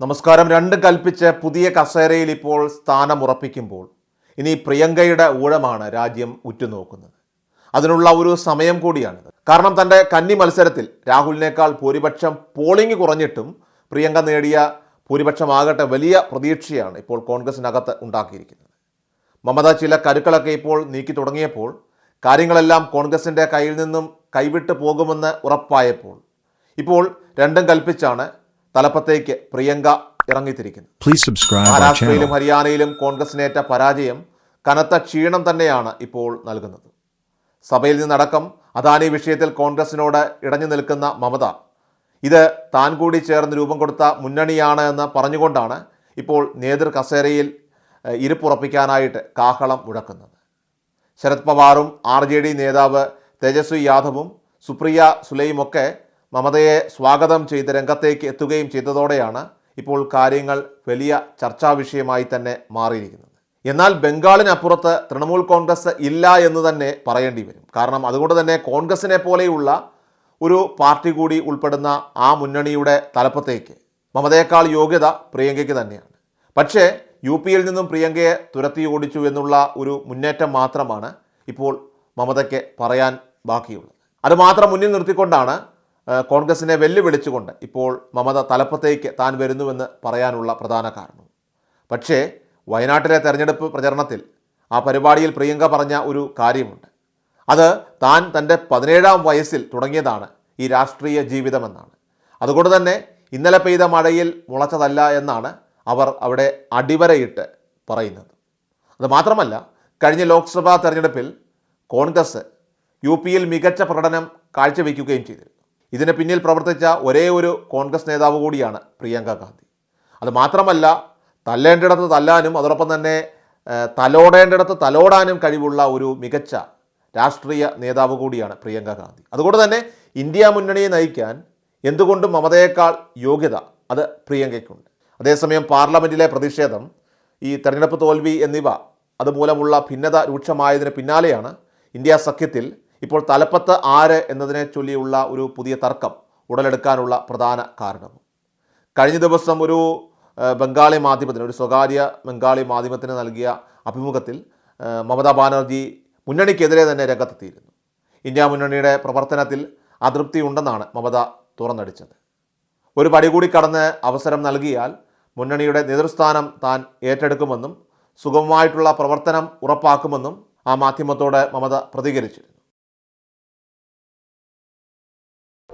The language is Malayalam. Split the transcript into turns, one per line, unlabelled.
നമസ്കാരം. രണ്ടും കൽപ്പിച്ച് പുതിയ കസേരയിൽ ഇപ്പോൾ സ്ഥാനമുറപ്പിക്കുമ്പോൾ ഇനി പ്രിയങ്കയുടെ ഊഴമാണ് രാജ്യം ഉറ്റുനോക്കുന്നത്. അതിനുള്ള ഒരു സമയം കൂടിയാണിത്. കാരണം തന്റെ കന്നി മത്സരത്തിൽ രാഹുലിനേക്കാൾ ഭൂരിപക്ഷം പോളിംഗ് കുറഞ്ഞിട്ടും പ്രിയങ്ക നേടിയ ഭൂരിപക്ഷമാകട്ടെ വലിയ പ്രതീക്ഷയാണ് ഇപ്പോൾ കോൺഗ്രസിനകത്ത് ഉണ്ടാക്കിയിരിക്കുന്നത്. മമത ചില കരുക്കളൊക്കെ ഇപ്പോൾ നീക്കി തുടങ്ങിയപ്പോൾ കാര്യങ്ങളെല്ലാം കോൺഗ്രസിന്റെ കയ്യിൽ നിന്നും കൈവിട്ട് പോകുമെന്ന് ഉറപ്പായപ്പോൾ ഇപ്പോൾ രണ്ടും കൽപ്പിച്ചാണ് തലപ്പത്തേക്ക് പ്രിയങ്ക
ഇറങ്ങിത്തിരിക്കുന്നു.
മഹാരാഷ്ട്രയിലും. ഹരിയാനയിലും കോൺഗ്രസിനേറ്റ പരാജയം കനത്ത ക്ഷീണം തന്നെയാണ് ഇപ്പോൾ നൽകുന്നത്. സഭയിൽ നിന്നടക്കം അദാനി വിഷയത്തിൽ കോൺഗ്രസിനോട് ഇടഞ്ഞു നിൽക്കുന്ന മമത ഇത് താൻ കൂടി ചേർന്ന് രൂപം കൊടുത്ത മുന്നണിയാണ് എന്ന് പറഞ്ഞുകൊണ്ടാണ് ഇപ്പോൾ നേതൃ കസേരയിൽ ഇരിപ്പുറപ്പിക്കാനായിട്ട് കാഹളം മുഴക്കുന്നത്. ശരത് പവാറും ആർ ജെ ഡി നേതാവ് തേജസ്വി യാദവും സുപ്രിയ സുലൈമൊക്കെ മമതയെ സ്വാഗതം ചെയ്ത് രംഗത്തേക്ക് എത്തുകയും ചെയ്തതോടെയാണ് ഇപ്പോൾ കാര്യങ്ങൾ വലിയ ചർച്ചാ വിഷയമായി തന്നെ മാറിയിരിക്കുന്നത്. എന്നാൽ ബംഗാളിനപ്പുറത്ത് തൃണമൂൽ കോൺഗ്രസ് ഇല്ല എന്ന് തന്നെ പറയേണ്ടി വരും. കാരണം അതുകൊണ്ട് തന്നെ കോൺഗ്രസിനെ പോലെയുള്ള ഒരു പാർട്ടി കൂടി ഉൾപ്പെടുന്ന ആ മുന്നണിയുടെ തലപ്പത്തേക്ക് മമതയേക്കാൾ യോഗ്യത പ്രിയങ്കയ്ക്ക് തന്നെയാണ്. പക്ഷേ യു പിയിൽ നിന്നും പ്രിയങ്കയെ തുരത്തി ഓടിച്ചു എന്നുള്ള ഒരു മുന്നേറ്റം മാത്രമാണ് ഇപ്പോൾ മമതയ്ക്ക് പറയാൻ ബാക്കിയുള്ളത്. അത് മാത്രം മുന്നിൽ നിർത്തിക്കൊണ്ടാണ് കോൺഗ്രസിനെ വെല്ലുവിളിച്ചുകൊണ്ട് ഇപ്പോൾ മമത തലപ്പത്തേക്ക് താൻ വരുന്നുവെന്ന് പറയാനുള്ള പ്രധാന കാരണം. പക്ഷേ വയനാട്ടിലെ തെരഞ്ഞെടുപ്പ് പ്രചരണത്തിൽ ആ പരിപാടിയിൽ പ്രിയങ്ക പറഞ്ഞ ഒരു കാര്യമുണ്ട്. അത് താൻ തന്റെ പതിനേഴാം വയസ്സിൽ തുടങ്ങിയതാണ് ഈ രാഷ്ട്രീയ ജീവിതമെന്നാണ്. അതുകൊണ്ട് തന്നെ ഇന്നലെ പെയ്ത മഴയിൽ മുളച്ചതല്ല എന്നാണ് അവർ അവിടെ അടിവരയിട്ട് പറയുന്നത്. അത് മാത്രമല്ല കഴിഞ്ഞ ലോക്സഭാ തെരഞ്ഞെടുപ്പിൽ കോൺഗ്രസ് യു പിയിൽ മികച്ച പ്രകടനം കാഴ്ചവെക്കുകയും ചെയ്തിരുന്നു. ഇതിന് പിന്നിൽ പ്രവർത്തിച്ച ഒരേ ഒരു കോൺഗ്രസ് നേതാവ് കൂടിയാണ് പ്രിയങ്ക ഗാന്ധി. അത് മാത്രമല്ല തല്ലേണ്ടിടത്ത് തല്ലാനും അതോടൊപ്പം തന്നെ തലോടേണ്ടിടത്ത് തലോടാനും കഴിവുള്ള ഒരു മികച്ച രാഷ്ട്രീയ നേതാവ് കൂടിയാണ് പ്രിയങ്ക ഗാന്ധി. അതുകൊണ്ട് തന്നെ ഇന്ത്യ മുന്നണിയെ നയിക്കാൻ എന്തുകൊണ്ടും മമതയേക്കാൾ യോഗ്യത അത് പ്രിയങ്കയ്ക്കുണ്ട്. അതേസമയം പാർലമെന്റിലെ പ്രതിഷേധം ഈ തെരഞ്ഞെടുപ്പ് തോൽവി എന്നിവ അതുമൂലമുള്ള ഭിന്നത രൂക്ഷമായതിന് പിന്നാലെയാണ് ഇന്ത്യ സഖ്യത്തിൽ ഇപ്പോൾ തലപ്പത്ത് ആര് എന്നതിനെ ചൊല്ലിയുള്ള ഒരു പുതിയ തർക്കം ഉടലെടുക്കാനുള്ള പ്രധാന കാരണം. കഴിഞ്ഞ ദിവസം ഒരു ബംഗാളി മാധ്യമത്തിന് ഒരു സ്വകാര്യ ബംഗാളി മാധ്യമത്തിന് നൽകിയ അഭിമുഖത്തിൽ മമതാ ബാനർജി മുന്നണിക്കെതിരെ തന്നെ രംഗത്തെത്തിയിരുന്നു. ഇന്ത്യ മുന്നണിയുടെ പ്രവർത്തനത്തിൽ അതൃപ്തി ഉണ്ടെന്നാണ് മമത തുറന്നടിച്ചത്. ഒരു പടി കൂടി കടന്ന് അവസരം നൽകിയാൽ മുന്നണിയുടെ നേതൃസ്ഥാനം താൻ ഏറ്റെടുക്കുമെന്നും സുഗമമായിട്ടുള്ള പ്രവർത്തനം ഉറപ്പാക്കുമെന്നും ആ മാധ്യമത്തോട് മമത പ്രതികരിച്ചിരുന്നു.